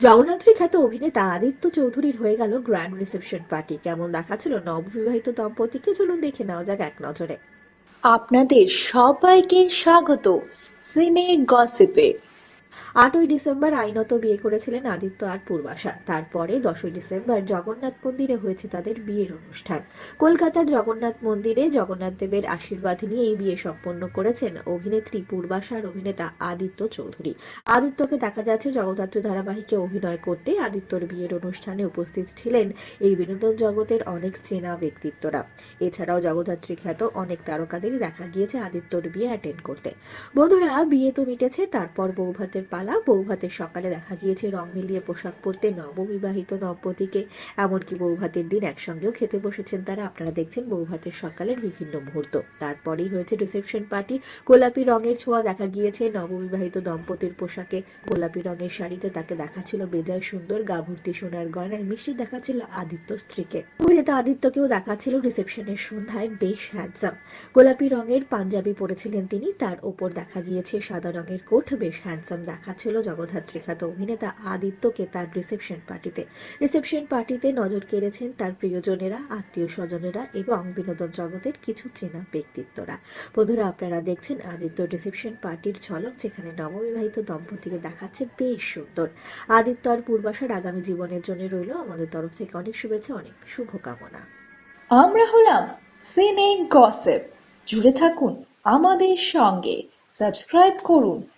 জগদ্ধাত্রী খ্যাত অভিনেতা আদিত্য চৌধুরীর হয়ে গেল গ্র্যান্ড রিসেপশন পার্টি কেমন দেখাচ্ছিল নববিবাহিত দম্পতিকে? চলুন দেখে নেওয়া যাক এক নজরে। আপনাদের সবাইকে স্বাগত। সিনে গসিপে। আটই ডিসেম্বর আইনত বিয়ে করেছিলেন আদিত্য আর পূর্বাশা। তারপরে দশই ডিসেম্বর জগন্নাথ মন্দিরে হয়েছে তাদের বিয়ের অনুষ্ঠান। কলকাতার জগন্নাথ মন্দিরে জগন্নাথ দেবের আশীর্বাদ নিয়ে এই বিয়ে সম্পন্ন করেছেন অভিনেত্রী পূর্বাশা আর অভিনেতা আদিত্য চৌধুরী। আদিত্যকে দেখা যাচ্ছে জগদ্ধাত্রী ধারাবাহিকে অভিনয় করতে। আদিত্যর বিয়ের অনুষ্ঠানে উপস্থিত ছিলেন এই বিনোদন জগতের অনেক চেনা ব্যক্তিত্বরা। এছাড়াও জগদ্ধাত্রী খ্যাত অনেক তারকাদেরই দেখা গিয়েছে আদিত্যর বিয়ে অ্যাটেন্ড করতে। বন্ধুরা, বিয়ে তো মিটেছে, তারপর বৌভাতের পালা বৌভাতের সকালে দেখা গিয়েছে রং মিলিয়ে পোশাক পরতে নববিবাহিত দম্পতিকে। এমনকি বৌভাতের দিন একসঙ্গেও খেতে বসেছেন তারা। আপনারা দেখছেন বৌভাতের সকালের বিভিন্ন মুহূর্ত। তারপরেই হয়েছে রিসেপশন পার্টি। গোলাপি রঙের ছোঁয়া দেখা গিয়েছে। নববিবাহিত দম্পতির পোশাকে গোলাপি রঙের শাড়িতে তাকে দেখাচ্ছিল বেজায় সুন্দর গা ভর্তি সোনার গয়নার মিষ্টি দেখাচ্ছিল আদিত্য স্ত্রীকে। অভিনেতা আদিত্যকেও দেখাচ্ছিল রিসেপশনের সন্ধ্যায় বেশ হ্যান্ডসাম গোলাপি রঙের পাঞ্জাবি পরেছিলেন তিনি। তার ওপর দেখা গিয়েছে সাদা রঙের কোট, বেশ হ্যান্ডসাম দেখাচ্ছিল জগদ্ধাত্রী খ্যাত অভিনেতা আদিত্যকে তার রিসেপশন পার্টিতে রিসেপশন পার্টিতে নজর কেড়েছেন তার প্রিয়জনেরা, আত্মীয় স্বজনেরা এবং বিনোদন জগতের কিছু চেনা ব্যক্তিত্বরা। বন্ধুরা, আপনারা দেখছেন আদিত্য রিসেপশন পার্টির ঝলক, যেখানে নববিবাহিত দম্পতিকে দেখাচ্ছে বেশ সুন্দর। আদিত্য আর পূর্বাশার আগামী জীবনের জন্য রইল আমাদের তরফ থেকে অনেক শুভেচ্ছা, অনেক শুভকামনা। আমরা হলাম সিনে গসিপ জুড়ে থাকুন আমাদের সঙ্গে। সাবস্ক্রাইব করুন